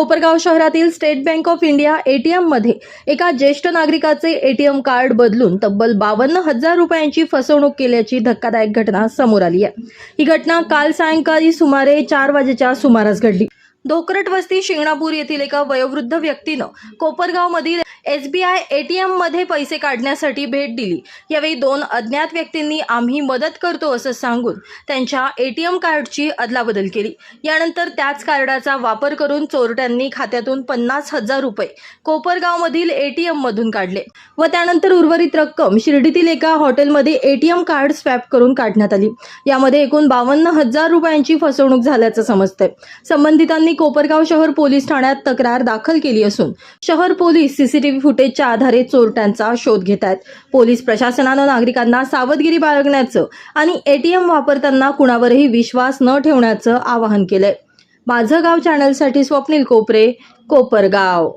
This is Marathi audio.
कोपरगाव शहरातील स्टेट बँक ऑफ इंडिया एटीएममध्ये एका ज्येष्ठ नागरिकाचे एटीएम कार्ड बदलून तब्बल बावन्न हजार रुपयांची फसवणूक केल्याची धक्कादायक घटना समोर आली आहे. ही घटना काल सायंकाळी सुमारे चार वाजेच्या सुमारास घडली. धोकरट वस्ती शिंगणापूर येथील एका वयोवृद्ध व्यक्तीनं कोपरगावमधील आय एटीएममध्ये पैसे काढण्यासाठी भेट दिली. यावेळी दोन अज्ञात व्यक्तींनी आम्ही मदत करतो असं सांगून त्यांच्या एटीएम कार्डची अदलाबदल केली. यानंतर त्याच कार्डाचा वापर करून चोरट्यांनी खात्यातून पन्नास हजार रुपये कोपरगावमधील एटीएम मधून काढले व त्यानंतर उर्वरित रक्कम शिर्डीतील एका हॉटेलमध्ये एटीएम कार्ड स्वॅप करून काढण्यात आली. यामध्ये एकूण बावन्न हजार रुपयांची फसवणूक झाल्याचं समजतंय. संबंधितांनी कोपरगाव शहर पोलीस ठाण्यात तक्रार दाखल केली असून शहर पोलीस सीसीटीव्ही फुटेजच्या आधारे चोरट्यांचा शोध घेत आहेत. पोलीस प्रशासनानं नागरिकांना सावधगिरी बाळगण्याचं आणि एटीएम वापरताना कुणावरही विश्वास न ठेवण्याचं आवाहन केलंय. माझं गाव चॅनलसाठी स्वप्नील कोपरे कोपरगाव.